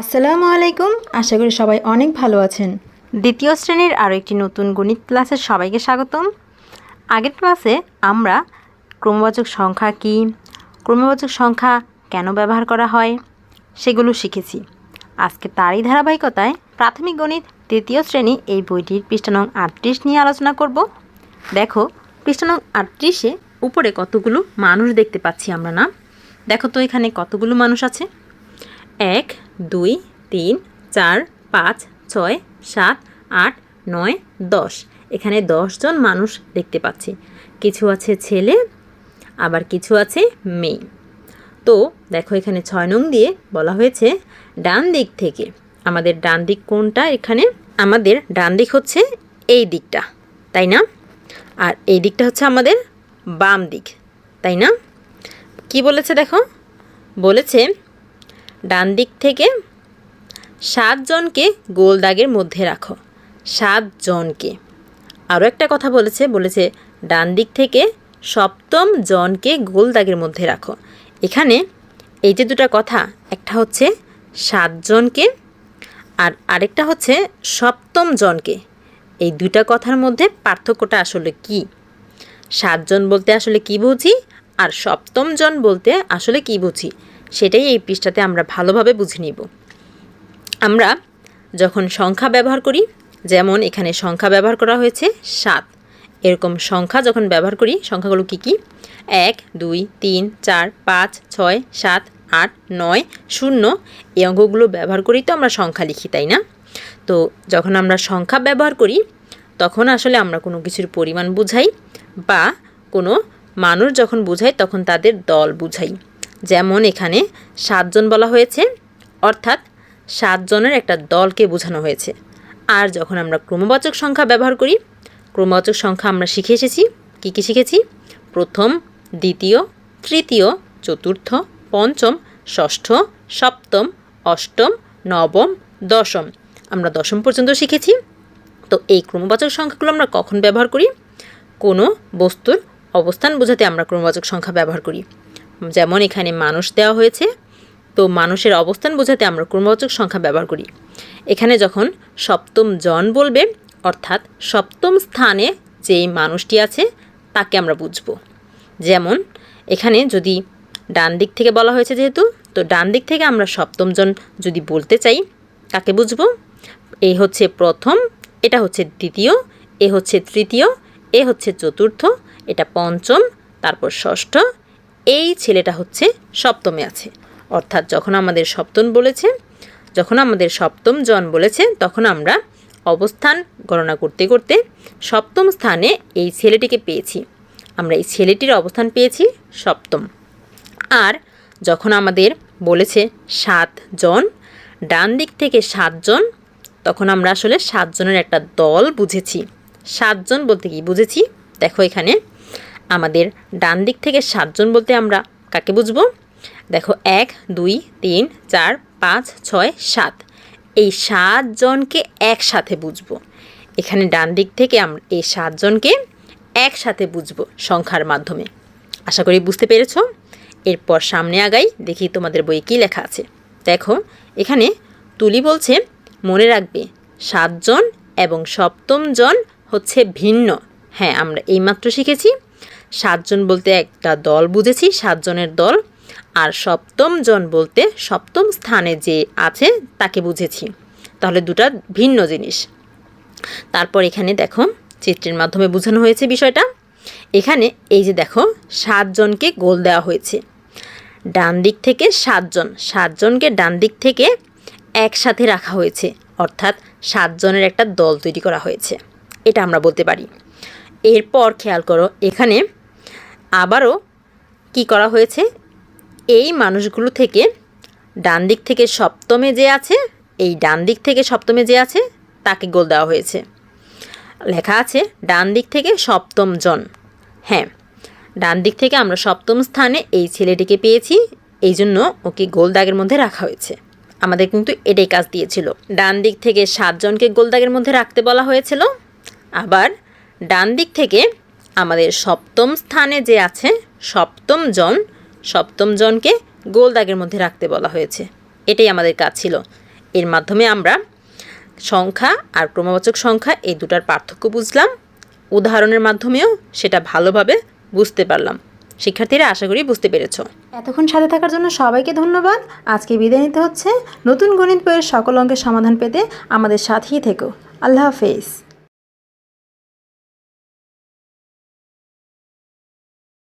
আসসালামু আলাইকুম। আশা করি সবাই অনেক ভালো আছেন। দ্বিতীয় শ্রেণির আরও একটি নতুন গণিত ক্লাসে সবাইকে স্বাগতম। আগের ক্লাসে আমরা ক্রমবাচক সংখ্যা কী, ক্রমবাচক সংখ্যা কেন ব্যবহার করা হয়, সেগুলো শিখেছি। আজকে তারই ধারাবাহিকতায় প্রাথমিক গণিত তৃতীয় শ্রেণি এই বইটির পৃষ্ঠানং আটত্রিশ নিয়ে আলোচনা করব। দেখো পৃষ্ঠা নং আটত্রিশে উপরে কতগুলো মানুষ দেখতে পাচ্ছি আমরা না? দেখো তো এখানে কতগুলো মানুষ আছে? এক, দুই, তিন, চার, পাঁচ, ছয়, সাত, আট, নয়, দশ। এখানে দশজন মানুষ দেখতে পাচ্ছি। কিছু আছে ছেলে, আবার কিছু আছে মেয়ে। তো দেখো এখানে ছয় নং দিয়ে বলা হয়েছে, ডান দিক থেকে। আমাদের ডান দিক কোনটা? এখানে আমাদের ডান দিক হচ্ছে এই দিকটা, তাই না? আর এই দিকটা হচ্ছে আমাদের বাম দিক, তাই না? কি বলেছে দেখো? বলেছে ডান দিক থেকে সাতজনকে গোল দাগের মধ্যে রাখো। সাতজনকে আরও একটা কথা বলেছে বলেছে ডান দিক থেকে সপ্তম জনকে গোল দাগের মধ্যে রাখো। এখানে এই যে দুটো কথা, একটা হচ্ছে সাতজনকে আর আরেকটা হচ্ছে সপ্তম জনকে। এই দুটা কথার মধ্যে পার্থক্যটা আসলে কি? সাতজন বলতে আসলে কি বুঝি? আর সপ্তম জন বলতে আসলে কি বুঝি? সেটাই এই পৃষ্ঠাতে আমরা ভালোভাবে বুঝে নিব। আমরা যখন সংখ্যা ব্যবহার করি, যেমন এখানে সংখ্যা ব্যবহার করা হয়েছে সাত, এরকম সংখ্যা যখন ব্যবহার করি, সংখ্যাগুলো কি কি? এক, দুই, তিন, চার, পাঁচ, ছয়, সাত, আট, নয়, শূন্য, এই অঙ্কগুলো ব্যবহার করেই তো আমরা সংখ্যা লিখি, তাই না? তো যখন আমরা সংখ্যা ব্যবহার করি, তখন আসলে আমরা কোনো কিছুর পরিমাণ বুঝাই বা কোনো মানুষ যখন বুঝাই তখন তাদের দল বুঝাই। যেমন এখানে সাতজন বলা হয়েছে, অর্থাৎ সাতজনের একটা দলকে বোঝানো হয়েছে। আর যখন আমরা ক্রমবাচক সংখ্যা ব্যবহার করি, ক্রমবাচক সংখ্যা আমরা শিখে এসেছি। কী কী শিখেছি? প্রথম, দ্বিতীয়, তৃতীয়, চতুর্থ, পঞ্চম, ষষ্ঠ, সপ্তম, অষ্টম, নবম, দশম। আমরা দশম পর্যন্ত শিখেছি। তো এই ক্রমবাচক সংখ্যাগুলো আমরা কখন ব্যবহার করি? কোনো বস্তুর অবস্থান বোঝাতে আমরা ক্রমবাচক সংখ্যা ব্যবহার করি। যেমন এখানে মানুষ দেওয়া হয়েছে, তো মানুষের অবস্থান বোঝাতে আমরা ক্রমবাচক সংখ্যা ব্যবহার করি। এখানে যখন সপ্তম জন বলবে, অর্থাৎ সপ্তম স্থানে যেই মানুষটি আছে, তাকে আমরা বুঝব। যেমন, এখানে যদি ডান দিক থেকে বলা হয়েছে যেহেতু, তো ডান দিক থেকে আমরা সপ্তম জন যদি বলতে চাই কাকে বুঝব। এই হচ্ছে প্রথম, এটা হচ্ছে দ্বিতীয়, এ হচ্ছে তৃতীয়, এ হচ্ছে চতুর্থ, এটা পঞ্চম, তারপর ষষ্ঠ এই ছেলেটা হচ্ছে সপ্তমে আছে। অর্থাৎ যখন আমাদের সপ্তম বলেছে, যখন আমাদের সপ্তম জন বলেছে, তখন আমরা অবস্থান গণনা করতে করতে সপ্তম স্থানে এই ছেলেটিকে পেয়েছি। আমরা এই ছেলেটির অবস্থান পেয়েছি সপ্তম। আর যখন আমাদের বলেছে সাতজন ডান দিক থেকে সাতজন তখন আমরা আসলে সাতজনের একটা দল বুঝেছি। সাতজন বলতে কি বুঝেছি? দেখো এখানে আমাদের ডান দিক থেকে সাতজন বলতে আমরা কাকে বুঝব? দেখো, এক, দুই, তিন, চার, পাঁচ, ছয়, সাত। এই সাতজনকে একসাথে বুঝব। এখানে ডান দিক থেকে আমরা এই সাতজনকে একসাথে বুঝব সংখ্যার মাধ্যমে। আশা করি বুঝতে পেরেছ? এরপর সামনে আগাই, দেখি তোমাদের বইয়ে কী লেখা আছে। দেখো, এখানে তুলি বলছে, মনে রাখবে, সাতজন এবং সপ্তম জন হচ্ছে ভিন্ন। হ্যাঁ আমরা এইমাত্র শিখেছি। সাতজন বলতে একটা দল বুঝেছি, সাতজনের দল। আর সপ্তম জন বলতে সপ্তম স্থানে যে আছে তাকে বুঝেছি। তাহলে দুটা ভিন্ন জিনিস। তারপর এখানে দেখো, চিত্রের মাধ্যমে বোঝানো হয়েছে বিষয়টা। এখানে এই যে দেখো, সাতজনকে গোল দেওয়া হয়েছে। ডান দিক থেকে সাতজন, সাতজনকে ডান দিক থেকে একসাথে রাখা হয়েছে। অর্থাৎ সাতজনের একটা দল তৈরি করা হয়েছে। এটা আমরা বলতে পারি। এরপর খেয়াল করো, এখানে আবারও কি করা হয়েছে? এই মানুষগুলো থেকে ডান দিক থেকে সপ্তমে যে আছে, এই ডান দিক থেকে সপ্তমে যে আছে, তাকে গোল দেওয়া হয়েছে। লেখা আছে ডান দিক থেকে সপ্তম জন। হ্যাঁ ডান দিক থেকে আমরা সপ্তম স্থানে এই ছেলেটিকে পেয়েছি, এই জন্য ওকে গোল দাগের মধ্যে রাখা হয়েছে। আমাদের কিন্তু এটাই কাজ দিয়েছিল। ডান দিক থেকে সাতজনকে গোল দাগের মধ্যে রাখতে বলা হয়েছিল। আবার ডান দিক থেকে আমাদের সপ্তম স্থানে যে আছে, সপ্তম জন, সপ্তম জনকে গোল দাগের মধ্যে রাখতে বলা হয়েছে। এটাই আমাদের কাজ ছিল। এর মাধ্যমে আমরা সংখ্যা আর ক্রমবাচক সংখ্যা এই দুটার পার্থক্য বুঝলাম। উদাহরণের মাধ্যমেও সেটা ভালোভাবে বুঝতে পারলাম। শিক্ষার্থীরা, আশা করি বুঝতে পেরেছ। এতক্ষণ সাথে থাকার জন্য সবাইকে ধন্যবাদ। আজকে বিদায় নিতে হচ্ছে। নতুন গণিত বইয়ের সকল অঙ্কের সমাধান পেতে আমাদের সাথেই থেকো। আল্লাহ হাফেজ।